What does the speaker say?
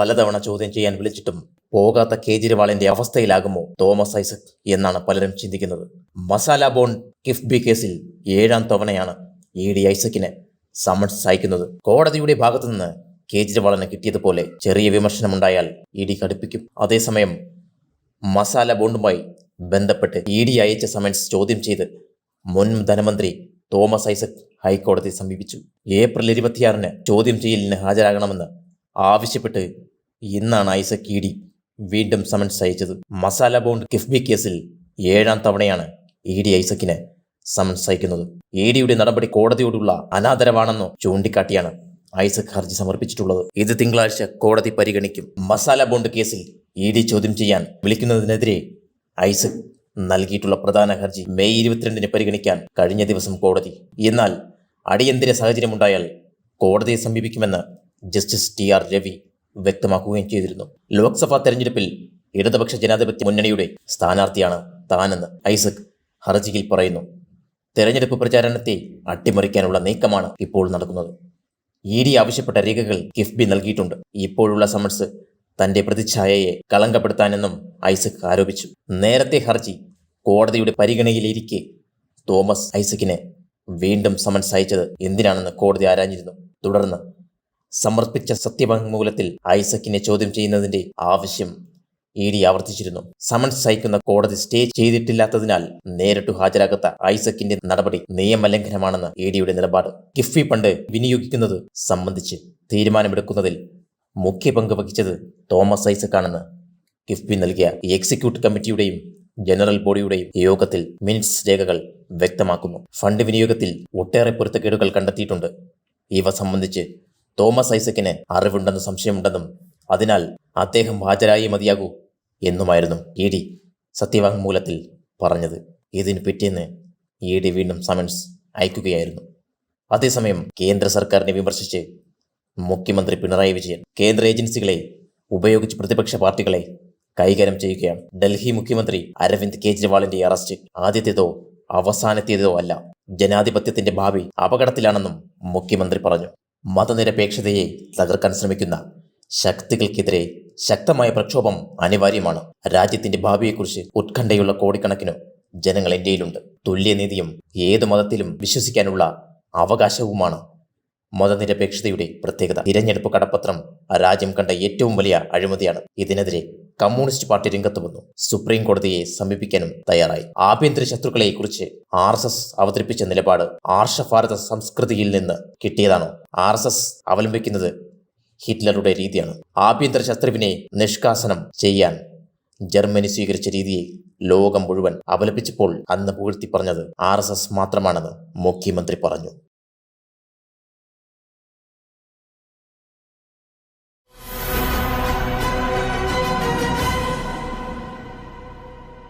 പലതവണ ചോദ്യം ചെയ്യാൻ വിളിച്ചിട്ടും പോകാത്ത കേജ്രിവാളിന്റെ അവസ്ഥയിലാകുമോ തോമസ് ഐസക് എന്നാണ് പലരും ചിന്തിക്കുന്നത്. മസാല ബോൺ കിഫ്ബി കേസിൽ ഏഴാം തവണയാണ് ഇ ഡി ഐസക്കിന് സമൻസ് അയക്കുന്നത് കോടതിയുടെ ഭാഗത്തുനിന്ന് കേജ്രിവാളിന് കിട്ടിയതുപോലെ ചെറിയ വിമർശനമുണ്ടായാൽ ഇ ഡി കടുപ്പിക്കും. അതേസമയം മസാല ബോണ്ടുമായി ബന്ധപ്പെട്ട് ഇ ഡി അയച്ച സമൻസ് ചോദ്യം ചെയ്ത് മുൻ ധനമന്ത്രി തോമസ് ഐസക് ഹൈക്കോടതിയെ സമീപിച്ചു. ഏപ്രിൽ ഇരുപത്തിയാറിന് ചോദ്യം ചെയ്യലിന് ഹാജരാകണമെന്ന് ആവശ്യപ്പെട്ട് ഇന്നാണ് ഐസക് ഇ ഡി വീണ്ടും സമൻസ് അയച്ചത്. മസാല ബോണ്ട് കിഫ്ബി കേസിൽ ഏഴാം തവണയാണ് ഇ ഡി ഐസക്കിന് സമൻസ് അയക്കുന്നത്. ഇ ഡിയുടെ നടപടി കോടതിയോടുള്ള അനാദരവാണെന്നോ ചൂണ്ടിക്കാട്ടിയാണ് ഐസക് ഹർജി സമർപ്പിച്ചിട്ടുള്ളത്. ഇത് തിങ്കളാഴ്ച കോടതി പരിഗണിക്കും. മസാല ബോണ്ട് കേസിൽ ഇ ഡി ചോദ്യം ചെയ്യാൻ വിളിക്കുന്നതിനെതിരെ ഐസക് നൽകിയിട്ടുള്ള പ്രധാന ഹർജി മെയ് ഇരുപത്തിരണ്ടിന് പരിഗണിക്കാൻ കഴിഞ്ഞ ദിവസം കോടതി. എന്നാൽ അടിയന്തര സാഹചര്യമുണ്ടായാൽ കോടതിയെ സമീപിക്കുമെന്ന് ജസ്റ്റിസ് ടി ആർ രവി വ്യക്തമാക്കുകയും ചെയ്തിരുന്നു. ലോക്സഭാ തെരഞ്ഞെടുപ്പിൽ ഇടതുപക്ഷ ജനാധിപത്യ മുന്നണിയുടെ സ്ഥാനാർത്ഥിയാണ് താനെന്ന് ഐസക് ഹർജിയിൽ പറയുന്നു. തെരഞ്ഞെടുപ്പ് പ്രചാരണത്തെ അട്ടിമറിക്കാനുള്ള നീക്കമാണ് ഇപ്പോൾ നടക്കുന്നത്. ഇ ഡി ആവശ്യപ്പെട്ട രേഖകൾ കിഫ്ബി നൽകിയിട്ടുണ്ട്. ഇപ്പോഴുള്ള സമൻസ് തന്റെ പ്രതിച്ഛായയെ കളങ്കപ്പെടുത്താനെന്നും ഐസക് ആരോപിച്ചു. നേരത്തെ ഹർജി കോടതിയുടെ പരിഗണനയിലിരിക്കെ തോമസ് ഐസക്കിനെ വീണ്ടും സമൻസ് അയച്ചത് എന്തിനാണെന്ന് കോടതി ആരാഞ്ഞിരുന്നു. തുടർന്ന് സമർപ്പിച്ച സത്യവാങ്മൂലത്തിൽ ഐസക്കിനെ ചോദ്യം ചെയ്യുന്നതിന്റെ ആവശ്യം ഇ ഡി ആവർത്തിച്ചിരുന്നു. സമൻസ് അയക്കുന്ന കോടതി സ്റ്റേ ചെയ്തിട്ടില്ലാത്തതിനാൽ നേരിട്ട് ഹാജരാകാത്ത ഐസക്കിന്റെ നടപടി നിയമലംഘനമാണെന്ന് ഇ ഡിയുടെ നിലപാട്. കിഫ്ബി പണ്ട് വിനിയോഗിക്കുന്നത് സംബന്ധിച്ച് തീരുമാനമെടുക്കുന്നതിൽ മുഖ്യ പങ്ക് വഹിച്ചത് തോമസ് ഐസക്കാണെന്ന് കിഫ്ബി നൽകിയ എക്സിക്യൂട്ടീവ് കമ്മിറ്റിയുടെയും ജനറൽ ബോഡിയുടെയും യോഗത്തിൽ മിനിറ്റ്സ് രേഖകൾ വ്യക്തമാക്കുന്നു. ഫണ്ട് വിനിയോഗത്തിൽ ഒട്ടേറെ പൊരുത്തക്കേടുകൾ കണ്ടെത്തിയിട്ടുണ്ട്. ഇവ സംബന്ധിച്ച് തോമസ് ഐസക്കിന് അറിവുണ്ടെന്ന് സംശയമുണ്ടെന്നും അതിനാൽ അദ്ദേഹം ഹാജരായി മതിയാകൂ എന്നുമായിരുന്നു ഇ ഡി സത്യവാങ്മൂലത്തിൽ പറഞ്ഞത്. ഇതിന് പിറ്റേന്ന് ഇ ഡി വീണ്ടും സമൻസ് അയക്കുകയായിരുന്നു. അതേസമയം കേന്ദ്ര സർക്കാരിനെ വിമർശിച്ച് മുഖ്യമന്ത്രി പിണറായി വിജയൻ കേന്ദ്ര ഏജൻസികളെ ഉപയോഗിച്ച് പ്രതിപക്ഷ പാർട്ടികളെ കൈകാര്യം ചെയ്യുകയാണ്. ഡൽഹി മുഖ്യമന്ത്രി അരവിന്ദ് കെജ്രിവാളിന്റെ അറസ്റ്റ് ആദ്യത്തേതോ അവസാനത്തേതോ അല്ല ജനാധിപത്യത്തിന്റെ ഭാവി അപകടത്തിലാണെന്നും മുഖ്യമന്ത്രി പറഞ്ഞു. മതനിരപേക്ഷതയെ തകർക്കാൻ ശ്രമിക്കുന്ന ശക്തികൾക്കെതിരെ ശക്തമായ പ്രക്ഷോഭം അനിവാര്യമാണ്. രാജ്യത്തിന്റെ ഭാവിയെക്കുറിച്ച് ഉത്കണ്ഠയുള്ള കോടിക്കണക്കിനു ജനങ്ങൾ ഇന്ത്യയിലുണ്ട്. തുല്യനീതിയും ഏതു മതത്തിലും വിശ്വസിക്കാനുള്ള അവകാശവുമാണ് മതനിരപേക്ഷതയുടെ പ്രത്യേകത. തിരഞ്ഞെടുപ്പ് കടപ്പത്രം രാജ്യം കണ്ട ഏറ്റവും വലിയ അഴിമതിയാണ്. ഇതിനെതിരെ കമ്മ്യൂണിസ്റ്റ് പാർട്ടി രംഗത്ത് വന്നു. സുപ്രീം കോടതിയെ സമീപിക്കാനും തയ്യാറായി. ആഭ്യന്തര ശത്രുക്കളെ കുറിച്ച് ആർ എസ് എസ് അവതരിപ്പിച്ച നിലപാട് ആർഷഭാരത സംസ്കൃതിയിൽ നിന്ന് കിട്ടിയതാണ്? ആർ എസ് എസ് അവലംബിക്കുന്നത് ഹിറ്റ്ലറുടെ രീതിയാണ്. ആഭ്യന്തര ശത്രുവിനെ നിഷ്കാസനം ചെയ്യാൻ ജർമ്മനി സ്വീകരിച്ച രീതിയെ ലോകം മുഴുവൻ അപലപിച്ചപ്പോൾ അന്ന് പുകഴ്ത്തി പറഞ്ഞത് ആർ മാത്രമാണെന്ന് മുഖ്യമന്ത്രി പറഞ്ഞു.